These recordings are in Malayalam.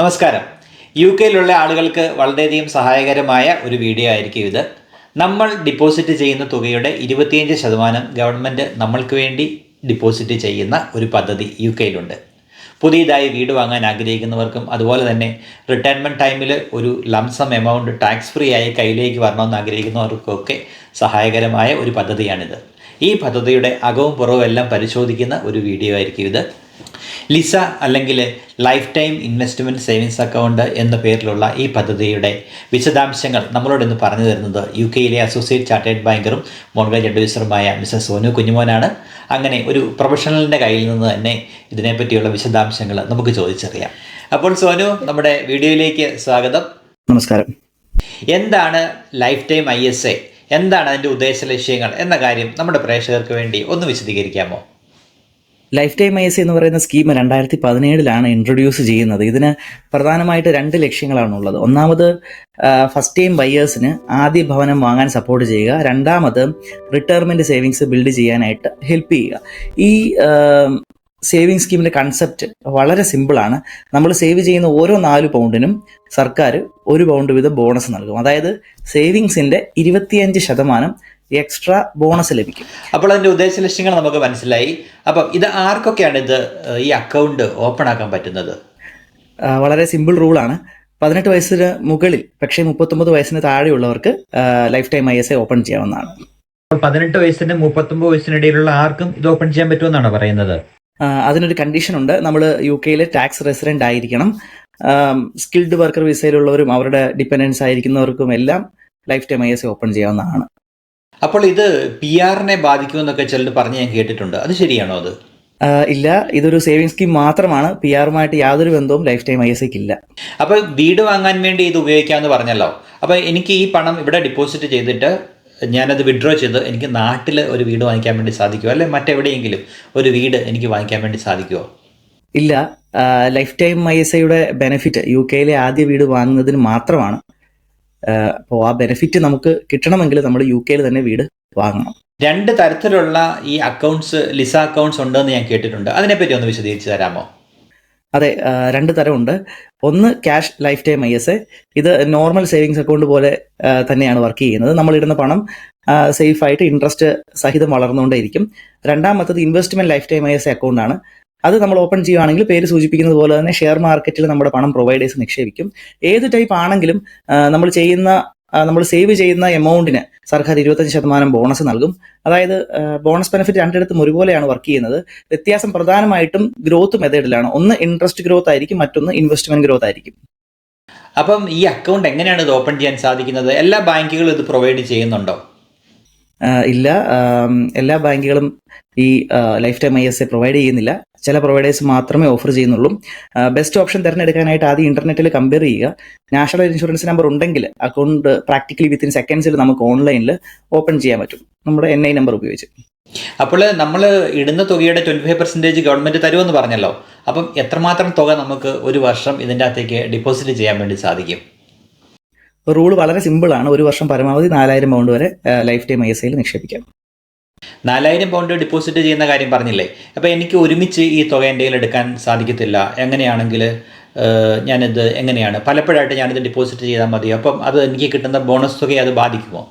നമസ്കാരം. യു കെയിലുള്ള ആളുകൾക്ക് വളരെയധികം സഹായകരമായ ഒരു വീഡിയോ ആയിരിക്കും ഇത്. നമ്മൾ ഡിപ്പോസിറ്റ് ചെയ്യുന്ന തുകയുടെ ഇരുപത്തിയഞ്ച് ശതമാനം ഗവൺമെന്റ് നമ്മൾക്ക് വേണ്ടി ഡിപ്പോസിറ്റ് ചെയ്യുന്ന ഒരു പദ്ധതി യു കെയിലുണ്ട് പുതിയതായി വീട് വാങ്ങാൻ ആഗ്രഹിക്കുന്നവർക്കും അതുപോലെ തന്നെ റിട്ടയർമെന്റ് ടൈമിൽ ഒരു ലംസം എമൗണ്ട് ടാക്സ് ഫ്രീ ആയി കയ്യിലേക്ക് വരണമെന്ന് ആഗ്രഹിക്കുന്നവർക്കൊക്കെ സഹായകരമായ ഒരു പദ്ധതിയാണിത്. ഈ പദ്ധതിയുടെ അകവും പുറവും എല്ലാം പരിശോധിക്കുന്ന ഒരു വീഡിയോ ആയിരിക്കും ഇത്. ലിസ അല്ലെങ്കിൽ life time investment savings account എന്ന പേരിലുള്ള ഈ പദ്ധതിയുടെ വിശദാംശങ്ങൾ നമ്മളോട് ഇന്ന് പറഞ്ഞു തരുന്നത് യു കെയിലെ അസോസിയേറ്റ് ചാർട്ടേഡ് ബാങ്കറും മോർഗേജ് അഡ്വൈസറുമായ മിസ്റ്റർ സോനു കുഞ്ഞുമോനാണ്. അങ്ങനെ ഒരു പ്രൊഫഷണലിന്റെ കയ്യിൽ നിന്ന് തന്നെ ഇതിനെപ്പറ്റിയുള്ള വിശദാംശങ്ങൾ നമുക്ക് ചോദിച്ചറിയാം. അപ്പോൾ സോനു നമ്മുടെ വീഡിയോയിലേക്ക് സ്വാഗതം. നമസ്കാരം. എന്താണ് life time I S A? എന്താണ് അതിന്റെ ഉദ്ദേശ ലക്ഷ്യങ്ങൾ എന്ന കാര്യം നമ്മുടെ പ്രേക്ഷകർക്ക് വേണ്ടി ഒന്ന് വിശദീകരിക്കാമോ? ലൈഫ് ടൈം ഐ എസ് എന്ന് പറയുന്ന സ്കീം രണ്ടായിരത്തി പതിനേഴിലാണ് ഇൻട്രൊഡ്യൂസ് ചെയ്യുന്നത്. ഇതിന് പ്രധാനമായിട്ട് രണ്ട് ലക്ഷ്യങ്ങളാണ് ഉള്ളത്. ഒന്നാമത് ഫസ്റ്റ് ടൈം ബയേഴ്സിന് ആദ്യ ഭവനം വാങ്ങാൻ സപ്പോർട്ട് ചെയ്യുക. രണ്ടാമത് റിട്ടയർമെന്റ് സേവിങ്സ് ബിൽഡ് ചെയ്യാനായിട്ട് ഹെൽപ്പ് ചെയ്യുക. ഈ സേവിങ് സ്കീമിന്റെ കൺസെപ്റ്റ് വളരെ സിമ്പിളാണ് നമ്മൾ സേവ് ചെയ്യുന്ന ഓരോ നാല് പൗണ്ടിനും സർക്കാർ ഒരു പൗണ്ട് വീതം ബോണസ് നൽകും. അതായത് സേവിങ്സിന്റെ ഇരുപത്തിയഞ്ച് ശതമാനം എക്സ്ട്രാ ബോണസ് ലഭിക്കും. അപ്പോൾ അതിന്റെ ഉദ്ദേശ ലക്ഷ്യങ്ങൾ നമുക്ക് മനസ്സിലായി. അപ്പം ഇത് ആർക്കൊക്കെയാണ് ഇത് ഈ അക്കൗണ്ട് ഓപ്പൺ ആക്കാൻ പറ്റുന്നത്? വളരെ സിമ്പിൾ റൂളാണ് പതിനെട്ട് വയസ്സിന് മുകളിൽ പക്ഷേ മുപ്പത്തൊമ്പത് വയസ്സിന് താഴെയുള്ളവർക്ക് life time I S A open ചെയ്യാവുന്നതാണ്. പതിനെട്ട് വയസ്സിന് മുപ്പത്തൊമ്പത് വയസ്സിനിടയിലുള്ള ആർക്കും ഇത് ഓപ്പൺ ചെയ്യാൻ പറ്റുമെന്നാണ് പറയുന്നത്? അതിനൊരു കണ്ടീഷൻ ഉണ്ട്. നമ്മൾ യു കെയിലെ ടാക്സ് റെസിഡന്റ് ആയിരിക്കണം. സ്കിൽഡ് വർക്കർ വിസയിലുള്ളവരും അവരുടെ ഡിപ്പെൻഡൻസ് ആയിരിക്കുന്നവർക്കും എല്ലാം life time I S A open ചെയ്യാവുന്നതാണ്. അപ്പോൾ ഇത് പി ആറിനെ ബാധിക്കുമെന്നൊക്കെ ചിലർ പറഞ്ഞ് ഞാൻ കേട്ടിട്ടുണ്ട്. അത് ശരിയാണോ അത്? ഇല്ല. ഇതൊരു സേവിങ് സ്കീം മാത്രമാണ്. പി ആറുമായിട്ട് യാതൊരു ബന്ധവും ലൈഫ് ടൈം ഐ എസ് ഐക്ക് ഇല്ല. അപ്പൊ വീട് വാങ്ങാൻ വേണ്ടി ഇത് ഉപയോഗിക്കാമെന്ന് പറഞ്ഞല്ലോ. അപ്പൊ എനിക്ക് ഈ പണം ഇവിടെ ഡിപ്പോസിറ്റ് ചെയ്തിട്ട് ഞാനത് വിഡ്രോ ചെയ്ത് എനിക്ക് നാട്ടിൽ ഒരു വീട് വാങ്ങിക്കാൻ വേണ്ടി സാധിക്കുമോ അല്ലെ മറ്റെവിടെയെങ്കിലും ഒരു വീട് എനിക്ക് വാങ്ങിക്കാൻ വേണ്ടി സാധിക്കുമോ ഇല്ല. ലൈഫ് ടൈം ഐ എസ് ഐയുടെ ബെനിഫിറ്റ് യു കെയിലെ ആദ്യ വീട് വാങ്ങുന്നതിന് മാത്രമാണ്. അപ്പോൾ ആ ബെനിഫിറ്റ് നമുക്ക് കിട്ടണമെങ്കിൽ നമ്മൾ യു കെയിൽ തന്നെ വീട് വാങ്ങണം. രണ്ട് തരത്തിലുള്ള ഈ അക്കൗണ്ട്സ് ലിസ അക്കൗണ്ട്സ് ഉണ്ടെന്ന് ഞാൻ കേട്ടിട്ടുണ്ട്. അതിനെപ്പറ്റി ഒന്ന് വിശദീകരിച്ച് തരാമോ? അതെ രണ്ട് തരമുണ്ട്. ഒന്ന് cash life time I S A ഇത് നോർമൽ സേവിങ്സ് അക്കൗണ്ട് പോലെ തന്നെയാണ് വർക്ക് ചെയ്യുന്നത്. നമ്മൾ ഇടുന്ന പണം സേഫ് ആയിട്ട് ഇൻട്രസ്റ്റ് സഹിതം വളർന്നുകൊണ്ടേയിരിക്കും. രണ്ടാമത്തത് investment life time I S A account ആണ്. അത് നമ്മൾ ഓപ്പൺ ചെയ്യുകയാണെങ്കിൽ പേര് സൂചിപ്പിക്കുന്നത് പോലെ തന്നെ ഷെയർ മാർക്കറ്റിൽ നമ്മുടെ പണം പ്രൊവൈഡേഴ്സ് നിക്ഷേപിക്കും. ഏത് ടൈപ്പ് ആണെങ്കിലും നമ്മൾ ചെയ്യുന്ന നമ്മൾ സേവ് ചെയ്യുന്ന എമൗണ്ടിന് സർക്കാർ ഇരുപത്തഞ്ച് ശതമാനം ബോണസ് നൽകും. അതായത് ബോണസ് ബെനിഫിറ്റ് രണ്ടിടത്തും ഒരുപോലെയാണ് വർക്ക് ചെയ്യുന്നത്. വ്യത്യാസം പ്രധാനമായിട്ടും ഗ്രോത്ത് മെത്തേഡിലാണ് ഒന്ന് ഇൻട്രസ്റ്റ് ഗ്രോത്ത് ആയിരിക്കും മറ്റൊന്ന് ഇൻവെസ്റ്റ്മെന്റ് ഗ്രോത്ത് ആയിരിക്കും. അപ്പം ഈ അക്കൗണ്ട് എങ്ങനെയാണ് ഇത് ഓപ്പൺ ചെയ്യാൻ സാധിക്കുന്നത്? എല്ലാ ബാങ്കുകളും ഇത് പ്രൊവൈഡ് ചെയ്യുന്നുണ്ടോ? ഇല്ല. എല്ലാ ബാങ്കുകളും ഈ life time I S A provide ചെയ്യുന്നില്ല. ചില പ്രൊവൈഡേഴ്സ് മാത്രമേ ഓഫർ ചെയ്യുന്നുള്ളൂ. ബെസ്റ്റ് ഓപ്ഷൻ തിരഞ്ഞെടുക്കാനായിട്ട് ആദ്യം ഇന്റർനെറ്റിൽ കമ്പയർ ചെയ്യുക. നാഷണൽ ഇൻഷുറൻസ് നമ്പർ ഉണ്ടെങ്കിൽ അക്കൗണ്ട് പ്രാക്ടിക്കലി വിത്തിൻ സെക്കൻഡ്സിൽ നമുക്ക് ഓൺലൈനിൽ ഓപ്പൺ ചെയ്യാൻ പറ്റും. നമ്മുടെ എൻ ഐ നമ്പർ ഉപയോഗിച്ച്. അപ്പോൾ നമ്മൾ ഇടുന്ന തുകയുടെ ട്വന്റി ഫൈവ് പെർസെന്റേജ് ഗവൺമെന്റ് തരുമെന്ന് പറഞ്ഞല്ലോ. അപ്പം എത്രമാത്രം തുക നമുക്ക് ഒരു വർഷം ഇതിന്റെ അകത്തേക്ക് ഡിപ്പോസിറ്റ് ചെയ്യാൻ വേണ്ടി സാധിക്കും? റൂൾ വളരെ സിമ്പിൾ ആണ്. ഒരു വർഷം പരമാവധി നാലായിരം പൗണ്ട് വരെ ലൈഫ് ടൈം ഐ എസ് ഐയിൽ നിക്ഷേപിക്കാം. നാലായിരം പൗണ്ട് ഡിപ്പോസിറ്റ് ചെയ്യുന്ന കാര്യം പറഞ്ഞില്ലേ? അപ്പോൾ എനിക്ക് ഒരുമിച്ച് ഈ തുക എന്റെ എടുക്കാൻ സാധിക്കത്തില്ല. എങ്ങനെയാണെങ്കിൽ ഞാനിത് എങ്ങനെയാണ്? പലപ്പോഴായിട്ട് ഞാനിത് ഡിപ്പോസിറ്റ് ചെയ്താൽ മതി അപ്പം അത് എനിക്ക് കിട്ടുന്ന ബോണസ് തുകയെ അത് ബാധിക്കുമോ?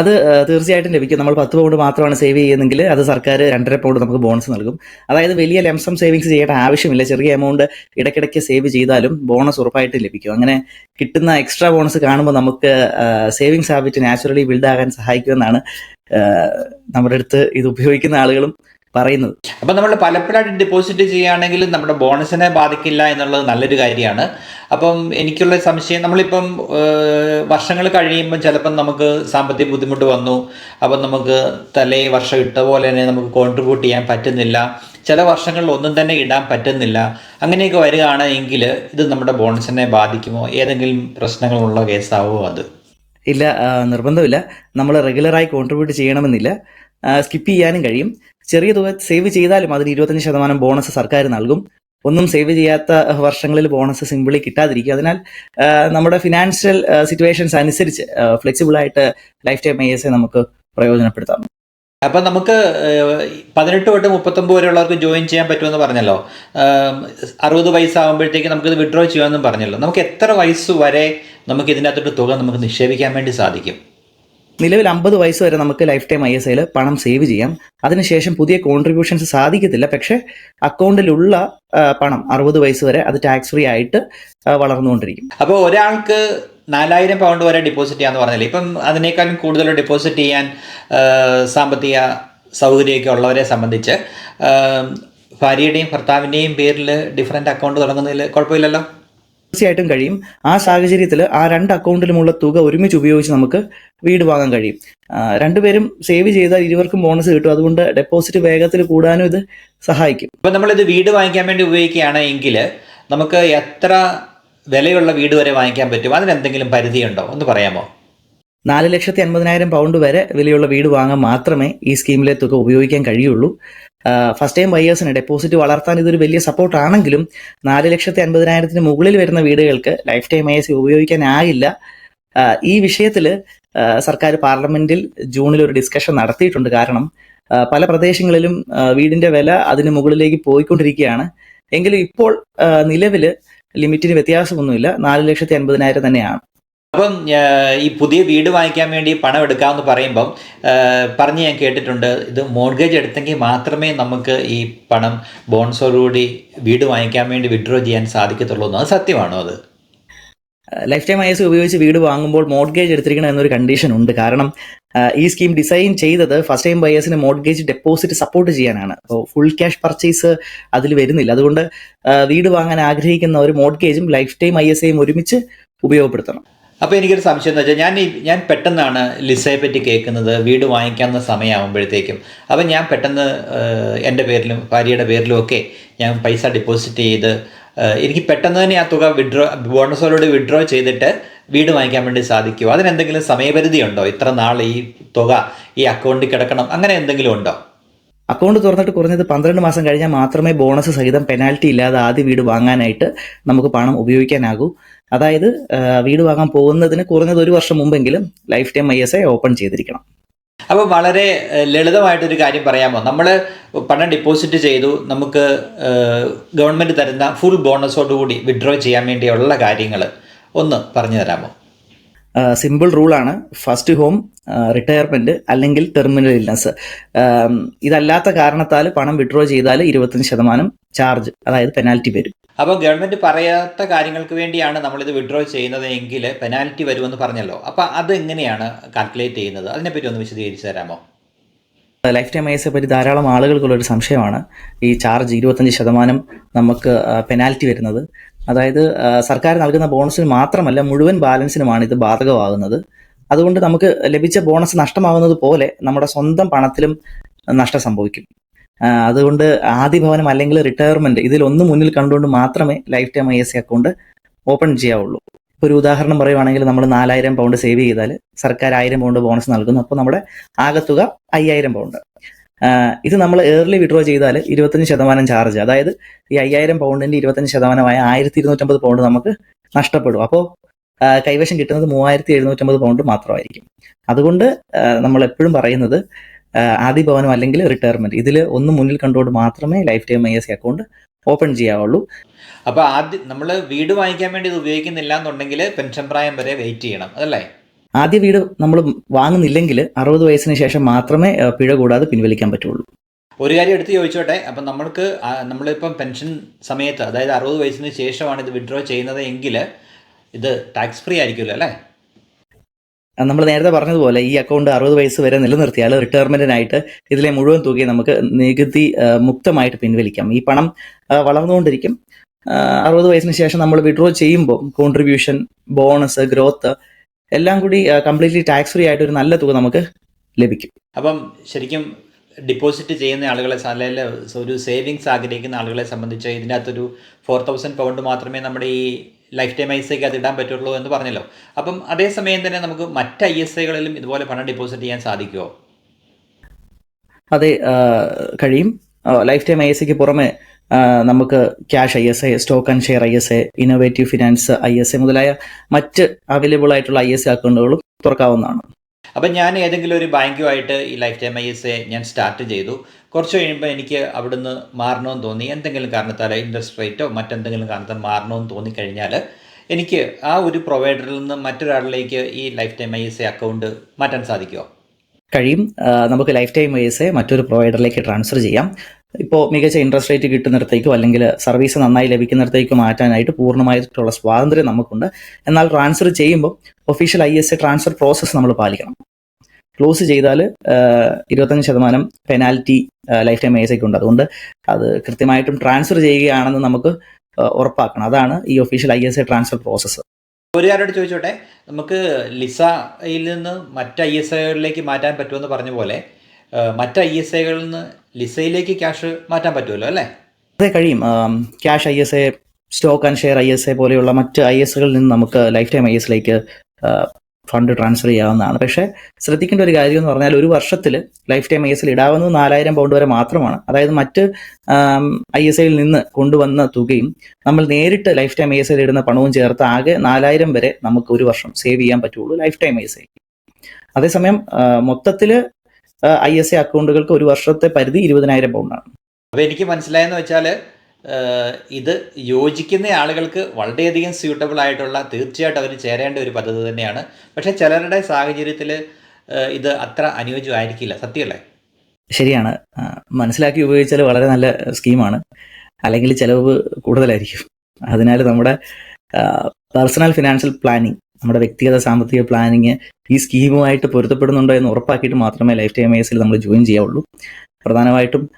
അത് തീർച്ചയായിട്ടും ലഭിക്കും. നമ്മൾ പത്ത് പൗണ്ട് മാത്രമാണ് സേവ് ചെയ്യുന്നതെങ്കിൽ അത് സർക്കാർ രണ്ടര പൗണ്ട് നമുക്ക് ബോണസ് നൽകും. അതായത് വലിയ ലംസം സേവിങ്സ് ചെയ്യേണ്ട ആവശ്യമില്ല. ചെറിയ എമൗണ്ട് ഇടയ്ക്കിടയ്ക്ക് സേവ് ചെയ്താലും ബോണസ് ഉറപ്പായിട്ട് ലഭിക്കും. അങ്ങനെ കിട്ടുന്ന എക്സ്ട്രാ ബോണസ് കാണുമ്പോൾ നമുക്ക് സേവിങ്സ് ഹാബിറ്റ് നാച്ചുറലി ബിൽഡ് ആകാൻ സഹായിക്കുമെന്നാണ് നമ്മുടെ അടുത്ത് ഇത് ഉപയോഗിക്കുന്ന ആളുകളും പറയുന്നത്. അപ്പം നമ്മൾ പലപ്പോഴായിട്ട് ഡിപ്പോസിറ്റ് ചെയ്യുകയാണെങ്കിൽ നമ്മുടെ ബോണസിനെ ബാധിക്കില്ല എന്നുള്ളത് നല്ലൊരു കാര്യമാണ്. അപ്പം എനിക്കുള്ള സംശയം നമ്മളിപ്പം വർഷങ്ങൾ കഴിയുമ്പോൾ ചിലപ്പം നമുക്ക് സാമ്പത്തിക ബുദ്ധിമുട്ട് വന്നു. അപ്പം നമുക്ക് തലേ വർഷം ഇട്ട പോലെ തന്നെ നമുക്ക് കോൺട്രിബ്യൂട്ട് ചെയ്യാൻ പറ്റുന്നില്ല. ചില വർഷങ്ങളിൽ ഒന്നും തന്നെ ഇടാൻ പറ്റുന്നില്ല. അങ്ങനെയൊക്കെ വരികയാണെങ്കിൽ ഇത് നമ്മുടെ ബോണസിനെ ബാധിക്കുമോ? ഏതെങ്കിലും പ്രശ്നങ്ങളുള്ള കേസാവോ അത്? ഇല്ല നിർബന്ധമില്ല. നമ്മൾ റെഗുലറായി കോൺട്രിബ്യൂട്ട് ചെയ്യണമെന്നില്ല. സ്കിപ്പ് ചെയ്യാനും കഴിയും. ചെറിയ തുക സേവ് ചെയ്താലും അതിന് ഇരുപത്തഞ്ച് ശതമാനം ബോണസ് സർക്കാർ നൽകും. ഒന്നും സേവ് ചെയ്യാത്ത വർഷങ്ങളിൽ ബോണസ് സിമ്പിളി കിട്ടാതിരിക്കും. അതിനാൽ നമ്മുടെ ഫിനാൻഷ്യൽ സിറ്റുവേഷൻസ് അനുസരിച്ച് ഫ്ലെക്സിബിൾ ആയിട്ട് life time I S A നമുക്ക് പ്രയോജനപ്പെടുത്താം. അപ്പം നമുക്ക് പതിനെട്ട് തൊട്ട് മുപ്പത്തൊമ്പത് വരെയുള്ളവർക്ക് ജോയിൻ ചെയ്യാൻ പറ്റുമെന്ന് പറഞ്ഞല്ലോ. അറുപത് വയസ്സാകുമ്പോഴത്തേക്ക് നമുക്കിത് വിഡ്രോ ചെയ്യാമെന്നും പറഞ്ഞല്ലോ. നമുക്ക് എത്ര വയസ്സ് വരെ നമുക്ക് ഇതിനകത്തൊരു തുക നമുക്ക് നിക്ഷേപിക്കാൻ വേണ്ടി സാധിക്കും? നിലവിൽ അമ്പത് വയസ്സ് വരെ നമുക്ക് ലൈഫ് ടൈം ഐ എസ് ഐയിൽ പണം സേവ് ചെയ്യാം. അതിനുശേഷം പുതിയ കോൺട്രിബ്യൂഷൻസ് സാധിക്കത്തില്ല. പക്ഷേ അക്കൗണ്ടിലുള്ള പണം അറുപത് വയസ്സ് വരെ അത് ടാക്സ് ഫ്രീ ആയിട്ട് വളർന്നുകൊണ്ടിരിക്കും. അപ്പോൾ ഒരാൾക്ക് നാലായിരം പൗണ്ട് വരെ ഡെപ്പോസിറ്റ് ചെയ്യാന്ന് പറഞ്ഞില്ലേ? ഇപ്പം അതിനേക്കാളും കൂടുതൽ ഡെപ്പോസിറ്റ് ചെയ്യാൻ സാമ്പത്തിക സൗകര്യമൊക്കെ ഉള്ളവരെ സംബന്ധിച്ച് ഭാര്യയുടെയും ഭർത്താവിന്റെയും പേരിൽ ഡിഫറെന്റ് അക്കൗണ്ട് തുടങ്ങുന്നതിൽ കുഴപ്പമില്ലല്ലോ? തീർച്ചയായിട്ടും കഴിയും. ആ സാഹചര്യത്തിൽ ആ രണ്ട് അക്കൗണ്ടിലുമുള്ള തുക ഒരുമിച്ച് ഉപയോഗിച്ച് നമുക്ക് വീട് വാങ്ങാൻ കഴിയും. രണ്ടുപേരും സേവ് ചെയ്താൽ ഇരുവർക്കും ബോണസ് കിട്ടും. അതുകൊണ്ട് ഡെപ്പോസിറ്റ് വേഗത്തിൽ കൂടാനും ഇത് സഹായിക്കും. ഇപ്പം നമ്മളിത് വീട് വാങ്ങിക്കാൻ വേണ്ടി ഉപയോഗിക്കുകയാണ് എങ്കിൽ നമുക്ക് എത്ര വിലയുള്ള വീട് വരെ വാങ്ങിക്കാൻ പറ്റും. അതിനെന്തെങ്കിലും പരിധിയുണ്ടോ? ഒന്ന് പറയാമോ? നാല് ലക്ഷത്തി അൻപതിനായിരം പൗണ്ട് വരെ വിലയുള്ള വീട് വാങ്ങാൻ മാത്രമേ ഈ സ്കീമിലെ തുക ഉപയോഗിക്കാൻ കഴിയുള്ളൂ. ഫസ്റ്റ് ടൈം ബയേഴ്സിന് ഡെപ്പോസിറ്റ് വളർത്താൻ ഇതൊരു വലിയ സപ്പോർട്ട് ആണെങ്കിലും നാല് ലക്ഷത്തി അൻപതിനായിരത്തിന് മുകളിൽ വരുന്ന വീടുകൾക്ക് ലൈഫ് ടൈം ഐ എസ് ഉപയോഗിക്കാനാകില്ല ഈ വിഷയത്തിൽ സർക്കാർ പാർലമെന്റിൽ ജൂണിൽ ഒരു ഡിസ്കഷൻ നടത്തിയിട്ടുണ്ട്. കാരണം പല പ്രദേശങ്ങളിലും വീടിന്റെ വില അതിന് മുകളിലേക്ക് പോയിക്കൊണ്ടിരിക്കുകയാണ്. എങ്കിലും ഇപ്പോൾ നിലവിൽ ലിമിറ്റിന് വ്യത്യാസമൊന്നുമില്ല. നാല് ലക്ഷത്തി അൻപതിനായിരം തന്നെയാണ്. അപ്പം ഈ പുതിയ വീട് വാങ്ങിക്കാൻ വേണ്ടി പണം എടുക്കാമെന്ന് പറയുമ്പം പറഞ്ഞ് ഞാൻ കേട്ടിട്ടുണ്ട് ഇത് മോർഗേജ് എടുത്തെങ്കിൽ മാത്രമേ നമുക്ക് ഈ പണം ബോൺസോടുകൂടി വീട് വാങ്ങിക്കാൻ വേണ്ടി വിഡ്രോ ചെയ്യാൻ സാധിക്കത്തുള്ളൂ എന്ന്. അത് സത്യമാണോ അത്? ലൈഫ് ടൈം ഐ എസ് ഉപയോഗിച്ച് വീട് വാങ്ങുമ്പോൾ മോഡ്ഗേജ് എടുത്തിരിക്കണം എന്നൊരു കണ്ടീഷൻ ഉണ്ട്. കാരണം ഈ സ്കീം ഡിസൈൻ ചെയ്തത് ഫസ്റ്റ് ടൈം ബയേഴ്സിന് മോഡ്ഗേജ് ഡെപ്പോസിറ്റ് സപ്പോർട്ട് ചെയ്യാനാണ്. അപ്പോൾ ഫുൾ ക്യാഷ് പർച്ചേസ് അതിൽ വരുന്നില്ല. അതുകൊണ്ട് വീട് വാങ്ങാൻ ആഗ്രഹിക്കുന്ന ഒരു മോഡ്ഗേജും ലൈഫ് ടൈം ഐ എസ് ഐയും ഒരുമിച്ച് ഉപയോഗപ്പെടുത്തണം. അപ്പോൾ എനിക്കൊരു സംശയം എന്ന് വെച്ചാൽ ഞാൻ ഞാൻ പെട്ടെന്നാണ് ലിസയെ പറ്റി കേൾക്കുന്നത്. വീട് വാങ്ങിക്കാവുന്ന സമയമാകുമ്പോഴത്തേക്കും അപ്പം ഞാൻ പെട്ടെന്ന് എന്റെ പേരിലും ഭാര്യയുടെ പേരിലും ഒക്കെ ഞാൻ പൈസ ഡെപ്പോസിറ്റ് ചെയ്ത് എനിക്ക് പെട്ടെന്ന് തന്നെ ആ തുക വിഡ്രോ ബോണസോലോട് വിഡ്രോ ചെയ്തിട്ട് വീട് വാങ്ങിക്കാൻ വേണ്ടി സാധിക്കുമോ അതിനെന്തെങ്കിലും സമയപരിധി ഉണ്ടോ? ഇത്ര നാൾ ഈ തുക ഈ അക്കൗണ്ടിൽ കിടക്കണം. അങ്ങനെ എന്തെങ്കിലും ഉണ്ടോ? അക്കൗണ്ട് തുറന്നിട്ട് കുറഞ്ഞത് പന്ത്രണ്ട് മാസം കഴിഞ്ഞാൽ മാത്രമേ ബോണസ് സഹിതം പെനാൽറ്റി ഇല്ലാതെ ആദ്യ വീട് വാങ്ങാനായിട്ട് നമുക്ക് പണം ഉപയോഗിക്കാനാകൂ. അതായത് വീട് വാങ്ങാൻ പോകുന്നതിന് കുറഞ്ഞത് ഒരു വർഷം മുമ്പെങ്കിലും life time I S I open ചെയ്തിരിക്കണം. അപ്പോൾ വളരെ ലളിതമായിട്ടൊരു കാര്യം പറയാമോ? നമ്മൾ പണം ഡിപ്പോസിറ്റ് ചെയ്തു നമുക്ക് ഗവൺമെന്റ് തരുന്ന ഫുൾ ബോണസോടുകൂടി വിഡ്രോ ചെയ്യാൻ വേണ്ടിയുള്ള കാര്യങ്ങൾ ഒന്ന് പറഞ്ഞു തരാമോ സിമ്പിൾ റൂളാണ് ഫസ്റ്റ് ഹോം റിട്ടയർമെന്റ് അല്ലെങ്കിൽ ടെർമിനൽ ഇൽനസ് ഇതല്ലാത്ത കാരണത്താൽ പണം വിഡ്രോ ചെയ്താൽ ഇരുപത്തഞ്ച് ശതമാനം ചാർജ് അതായത് പെനാൽറ്റി വരും. അപ്പോൾ ഗവൺമെന്റ് പറയാത്ത കാര്യങ്ങൾക്ക് വേണ്ടിയാണ് നമ്മൾ ഇത് വിഡ്രോ ചെയ്യുന്നത് എങ്കിൽ പെനാൽറ്റി വരുമെന്ന് പറഞ്ഞല്ലോ. അപ്പോൾ അത് എങ്ങനെയാണ് കാൽക്കുലേറ്റ് ചെയ്യുന്നത്? അതിനെപ്പറ്റി ഒന്ന് വിശദീകരിച്ച് തരാമോ? ലൈഫ് ടൈം ഐസെ പറ്റി ധാരാളം ആളുകൾക്കുള്ള ഒരു സംശയമാണ് ഈ ചാർജ് ഇരുപത്തഞ്ച് ശതമാനം നമുക്ക് പെനാൽറ്റി വരുന്നത്. അതായത് സർക്കാർ നൽകുന്ന ബോണസിന് മാത്രമല്ല മുഴുവൻ ബാലൻസിനുമാണ് ഇത് ബാധകമാകുന്നത്. അതുകൊണ്ട് നമുക്ക് ലഭിച്ച ബോണസ് നഷ്ടമാകുന്നത് പോലെ നമ്മുടെ സ്വന്തം പണത്തിലും നഷ്ടം സംഭവിക്കും. അതുകൊണ്ട് ആദ്യ ഭവനം അല്ലെങ്കിൽ റിട്ടയർമെന്റ് ഇതിലൊന്ന് മുന്നിൽ കണ്ടുകൊണ്ട് മാത്രമേ life time I S C account open ചെയ്യാവുള്ളൂ. ഒരു ഉദാഹരണം പറയുവാണെങ്കിൽ നമ്മൾ നാലായിരം പൗണ്ട് സേവ് ചെയ്താൽ സർക്കാർ ആയിരം പൗണ്ട് ബോണസ് നൽകുന്നു. അപ്പോൾ നമ്മുടെ ആകത്തുക അയ്യായിരം പൗണ്ട് ഇത് നമ്മൾ ഏർലി വിഡ്രോ ചെയ്താൽ ഇരുപത്തഞ്ച് ശതമാനം ചാർജ് അതായത് ഈ അയ്യായിരം പൗണ്ടിന്റെ ഇരുപത്തഞ്ച് ശതമാനമായ ആയിരത്തി ഇരുന്നൂറ്റമ്പത് പൗണ്ട് നമുക്ക് നഷ്ടപ്പെടും. അപ്പോൾ കൈവശം കിട്ടുന്നത് മൂവായിരത്തി എഴുന്നൂറ്റമ്പത് പൗണ്ട് മാത്രമായിരിക്കും. അതുകൊണ്ട് നമ്മൾ എപ്പോഴും പറയുന്നത് ആദ്യ ഭവനം അല്ലെങ്കിൽ റിട്ടയർമെന്റ് ഇതിൽ ഒന്ന് മുന്നിൽ കണ്ടുകൊണ്ട് മാത്രമേ life time I S account open ചെയ്യാവുള്ളൂ. അപ്പോൾ ആദ്യം നമ്മൾ വീട് വാങ്ങിക്കാൻ വേണ്ടി ഇത് ഉപയോഗിക്കുന്നില്ല എന്നുണ്ടെങ്കിൽ പെൻഷൻ പ്രായം വരെ വെയിറ്റ് ചെയ്യണം അതല്ലേ? ആദ്യ വീട് നമ്മൾ വാങ്ങുന്നില്ലെങ്കിൽ അറുപത് വയസ്സിന് ശേഷം മാത്രമേ പിഴ കൂടാതെ പിൻവലിക്കാൻ പറ്റുള്ളൂ. ഒരു കാര്യം എടുത്ത് ചോദിച്ചോട്ടെ. അപ്പം നമ്മൾക്ക് നമ്മളിപ്പം പെൻഷൻ സമയത്ത് അതായത് അറുപത് വയസ്സിന് ശേഷമാണ് ഇത് വിഡ്രോ ചെയ്യുന്നത് എങ്കിൽ ഇത് ടാക്സ് ഫ്രീ ആയിരിക്കുമല്ലോ അല്ലേ? നമ്മൾ നേരത്തെ പറഞ്ഞതുപോലെ ഈ അക്കൗണ്ട് അറുപത് വയസ്സ് വരെ നിലനിർത്തിയാൽ റിട്ടയർമെന്റിനായിട്ട് ഇതിലെ മുഴുവൻ തുകയും നമുക്ക് നികുതി മുക്തമായിട്ട് പിൻവലിക്കാം. ഈ പണം വളർന്നുകൊണ്ടിരിക്കും. അറുപത് വയസ്സിന് ശേഷം നമ്മൾ വിഡ്രോ ചെയ്യുമ്പോൾ കോൺട്രിബ്യൂഷൻ ബോണസ് ഗ്രോത്ത് എല്ലാം കൂടി കംപ്ലീറ്റ്ലി ടാക്സ് ഫ്രീ ആയിട്ട് ഒരു നല്ല തുക നമുക്ക് ലഭിക്കും. അപ്പം ശരിക്കും ഡിപ്പോസിറ്റ് ചെയ്യുന്ന ആളുകളെ അല്ലെങ്കിൽ ഒരു സേവിങ്സ് ആഗ്രഹിക്കുന്ന ആളുകളെ സംബന്ധിച്ച് ഇതിന്റെ അകത്തൊരു ഫോർ തൗസൻഡ് പൗണ്ട് മാത്രമേ നമ്മുടെ ഈ ലൈഫ് ടൈം ഐ എസ് ഐക്ക് അത് ഇടാൻ പറ്റുള്ളൂ എന്ന് പറഞ്ഞല്ലോ. അപ്പം അതേസമയം തന്നെ നമുക്ക് മറ്റ് ഐ എസ് ഐകളിലും ഇതുപോലെ പണം ഡിപ്പോസിറ്റ് ചെയ്യാൻ സാധിക്കുമോ അതെ കഴിയും. ലൈഫ് ടൈം ഐ എസ് സിക്ക് പുറമെ നമുക്ക് cash I S I stock and share I S I innovative finance I S I മുതലായ മറ്റ് അവൈലബിൾ ആയിട്ടുള്ള ഐ എസ് ഐ അക്കൗണ്ടുകളും തുറക്കാവുന്നതാണ്. അപ്പം ഞാൻ ഏതെങ്കിലും ഒരു ബാങ്കുമായിട്ട് ഈ life time I S A ഞാൻ സ്റ്റാർട്ട് ചെയ്തു. കുറച്ച് കഴിയുമ്പോൾ എനിക്ക് അവിടുന്ന് മാറണമെന്ന് തോന്നി. എന്തെങ്കിലും കാരണത്താൽ ഇൻട്രസ്റ്റ് റേറ്റോ മറ്റെന്തെങ്കിലും കാരണത്താൽ മാറണമെന്ന് തോന്നിക്കഴിഞ്ഞാൽ എനിക്ക് ആ ഒരു പ്രൊവൈഡറിൽ നിന്ന് മറ്റൊരാളിലേക്ക് ഈ life time I S A account മാറ്റാൻ സാധിക്കുമോ കഴിയും. നമുക്ക് ലൈഫ് ടൈം വൈസ് മറ്റൊരു പ്രൊവൈഡറിലേക്ക് ട്രാൻസ്ഫർ ചെയ്യാം. ഇപ്പോൾ മികച്ച ഇൻട്രസ്റ്റ് റേറ്റ് കിട്ടുന്നിടത്തേക്കോ അല്ലെങ്കിൽ സർവീസ് നന്നായി ലഭിക്കുന്നിടത്തേക്കോ മാറ്റാനായിട്ട് പൂർണമായിട്ടുള്ള സ്വാതന്ത്ര്യം നമുക്കുണ്ട്. എന്നാൽ ട്രാൻസ്ഫർ ചെയ്യുമ്പോൾ official I S transfer process നമ്മൾ പാലിക്കണം. ക്ലോസ് ചെയ്താൽ ഇരുപത്തഞ്ച് ശതമാനം പെനാൽറ്റി ലൈഫ് ടൈം ഐ ഉണ്ട്. അതുകൊണ്ട് അത് കൃത്യമായിട്ടും ട്രാൻസ്ഫർ ചെയ്യുകയാണെന്ന് നമുക്ക് ഉറപ്പാക്കണം. അതാണ് ഈ official I S transfer process ഒരു ചോദിച്ചോട്ടെ നമുക്ക് ലിസയിൽ നിന്ന് മറ്റ് ഐ എസ് ഐകളിലേക്ക് മാറ്റാൻ പറ്റുമെന്ന് പറഞ്ഞ പോലെ മറ്റ് ഐ എസ് ഐകളിൽ നിന്ന് ലിസയിലേക്ക് ക്യാഷ് മാറ്റാൻ പറ്റുമല്ലോ അല്ലേ? അതെ കഴിയും. Cash I S A stock and share I S A പോലെയുള്ള മറ്റ് ഐ എസ് കളിൽ നിന്ന് നമുക്ക് ലൈഫ് ടൈം ഐ എസിലേക്ക് ഫണ്ട് ട്രാൻസ്ഫർ ചെയ്യാവുന്നതാണ്. പക്ഷേ ശ്രദ്ധിക്കേണ്ട ഒരു കാര്യം എന്ന് പറഞ്ഞാൽ ഒരു വർഷത്തിൽ life time I S L ഇടാവുന്നത് നാലായിരം പൗണ്ട് വരെ മാത്രമാണ്. അതായത് മറ്റ് ഐ എസ് ഐയിൽ നിന്ന് കൊണ്ടുവന്ന തുകയും നമ്മൾ നേരിട്ട് life time I S L ഇടുന്ന പണവും ചേർത്ത് ആകെ നാലായിരം വരെ നമുക്ക് ഒരു വർഷം സേവ് ചെയ്യാൻ പറ്റുള്ളൂ life time I S I അതേസമയം മൊത്തത്തിൽ ഐ എസ് എ അക്കൗണ്ടുകൾക്ക് ഒരു വർഷത്തെ പരിധി ഇരുപതിനായിരം പൗണ്ടാണ്. അപ്പൊ എനിക്ക് മനസ്സിലായെന്ന് വെച്ചാൽ ഇത് യോജിക്കുന്ന ആളുകൾക്ക് വളരെയധികം സ്യൂട്ടബിൾ ആയിട്ടുള്ള തീർച്ചയായിട്ടും അവർ ചേരേണ്ട ഒരു പദ്ധതി തന്നെയാണ്. പക്ഷേ ചിലരുടെ സാഹചര്യത്തിൽ ഇത് അത്ര അനുയോജ്യമായിരിക്കില്ല. സത്യമല്ലേ? ശരിയാണ്. മനസ്സിലാക്കി ഉപയോഗിച്ചാൽ വളരെ നല്ല സ്കീമാണ്. അല്ലെങ്കിൽ ചിലവ് കൂടുതലായിരിക്കും. അതിനാൽ നമ്മുടെ പേഴ്സണൽ ഫിനാൻഷ്യൽ പ്ലാനിങ് നമ്മുടെ വ്യക്തിഗത സാമ്പത്തിക പ്ലാനിങ് ഈ സ്കീമുമായിട്ട് പൊരുത്തപ്പെടുന്നുണ്ടോ എന്ന് ഉറപ്പാക്കിയിട്ട് മാത്രമേ ലൈഫ് ടൈം എസിൽ നമ്മൾ ജോയിൻ ചെയ്യാവുള്ളൂ. പ്രധാനമായിട്ടും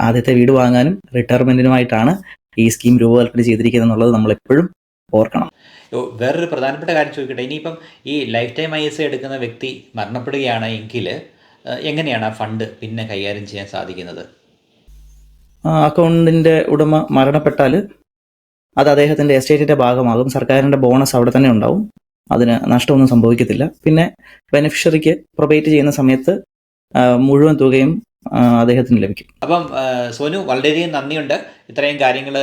ആദ്യത്തെ വീട് വാങ്ങാനും റിട്ടയർമെന്റിനുമായിട്ടാണ് ഈ സ്കീം രൂപകൽപ്പന ചെയ്തിരിക്കുന്നത് എന്നുള്ളത് നമ്മൾ എപ്പോഴും ഓർക്കണം വേറൊരു പ്രധാനപ്പെട്ട കാര്യം ചോദിക്കട്ടെ. ഇനിയിപ്പം ഈ ലൈഫ് ടൈം ഐ എസ് എടുക്കുന്ന വ്യക്തി മരണപ്പെടുകയാണ് എങ്കിൽ എങ്ങനെയാണ് ആ ഫണ്ട് പിന്നെ കൈകാര്യം ചെയ്യാൻ സാധിക്കുന്നത്? അക്കൗണ്ടിന്റെ ഉടമ മരണപ്പെട്ടാൽ അത് അദ്ദേഹത്തിന്റെ എസ്റ്റേറ്റിന്റെ ഭാഗമാകും. സർക്കാരിന്റെ ബോണസ് അവിടെ തന്നെ ഉണ്ടാവും. അതിന് നഷ്ടമൊന്നും സംഭവിക്കത്തില്ല. പിന്നെ ബെനിഫിഷ്യറിക്ക് പ്രൊബേറ്റ് ചെയ്യുന്ന സമയത്ത് മുഴുവൻ തുകയും അദ്ദേഹത്തിന് ലഭിക്കും. അപ്പം സോനു വളരെയധികം നന്ദിയുണ്ട്. ഇത്രയും കാര്യങ്ങൾ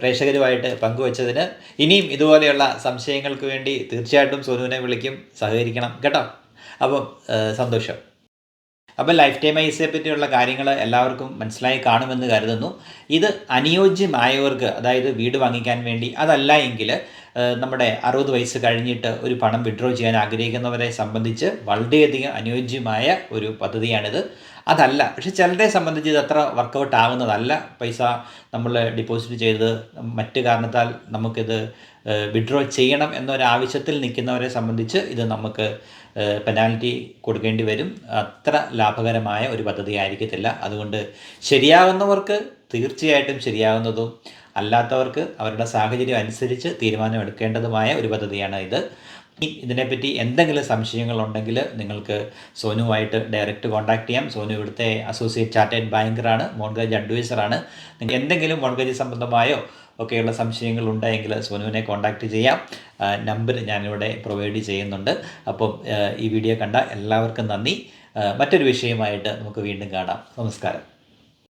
പ്രേക്ഷകരുമായിട്ട് പങ്കുവച്ചതിന്. ഇനിയും ഇതുപോലെയുള്ള സംശയങ്ങൾക്ക് വേണ്ടി തീർച്ചയായിട്ടും സോനുവിനെ വിളിക്കും സഹകരിക്കണം കേട്ടോ? അപ്പം സന്തോഷം. അപ്പം ലൈഫ് ടൈം ഐസിയെ പറ്റിയുള്ള കാര്യങ്ങൾ എല്ലാവർക്കും മനസ്സിലായി കാണുമെന്ന് കരുതുന്നു. ഇത് അനുയോജ്യമായവർക്ക് അതായത് വീട് വാങ്ങിക്കാൻ വേണ്ടി അതല്ല എങ്കിൽ നമ്മുടെ അറുപത് വയസ്സ് കഴിഞ്ഞിട്ട് ഒരു പണം വിഡ്രോ ചെയ്യാൻ ആഗ്രഹിക്കുന്നവരെ സംബന്ധിച്ച് വളരെയധികം അനുയോജ്യമായ ഒരു പദ്ധതിയാണിത്. അതല്ല പക്ഷെ ചിലരെ സംബന്ധിച്ച് ഇത് അത്ര വർക്കൗട്ട് ആകുന്നതല്ല പൈസ നമ്മൾ ഡിപ്പോസിറ്റ് ചെയ്ത് മറ്റു കാരണത്താൽ നമുക്കിത് വിഡ്രോ ചെയ്യണം എന്നൊരാവശ്യത്തിൽ നിൽക്കുന്നവരെ സംബന്ധിച്ച് ഇത് നമുക്ക് പെനാൽറ്റി കൊടുക്കേണ്ടി വരും. അത്ര ലാഭകരമായ ഒരു പദ്ധതി ആയിരിക്കത്തില്ല അതുകൊണ്ട് ശരിയാവുന്നവർക്ക് തീർച്ചയായിട്ടും ശരിയാവുന്നതും അല്ലാത്തവർക്ക് അവരുടെ സാഹചര്യം അനുസരിച്ച് തീരുമാനമെടുക്കേണ്ടതുമായ ഒരു പദ്ധതിയാണ് ഇത്. ഇതിനെപ്പറ്റി എന്തെങ്കിലും സംശയങ്ങളുണ്ടെങ്കിൽ നിങ്ങൾക്ക് സോനുവായിട്ട് ഡയറക്റ്റ് കോൺടാക്ട് ചെയ്യാം. സോനു ഇവിടുത്തെ അസോസിയേറ്റ് ചാർട്ടേഡ് ബാങ്കറാണ് മോൺഗേജ് അഡ്വൈസറാണ്. നിങ്ങൾക്ക് എന്തെങ്കിലും മോൺഗേജ് സംബന്ധമായോ ഒക്കെയുള്ള സംശയങ്ങൾ ഉണ്ടെങ്കിൽ സോനുവിനെ കോൺടാക്റ്റ് ചെയ്യാം. നമ്പർ ഞാനിവിടെ പ്രൊവൈഡ് ചെയ്യുന്നുണ്ട്. അപ്പം ഈ വീഡിയോ കണ്ട എല്ലാവർക്കും നന്ദി. മറ്റൊരു വിഷയമായിട്ട് നമുക്ക് വീണ്ടും കാണാം. നമസ്കാരം.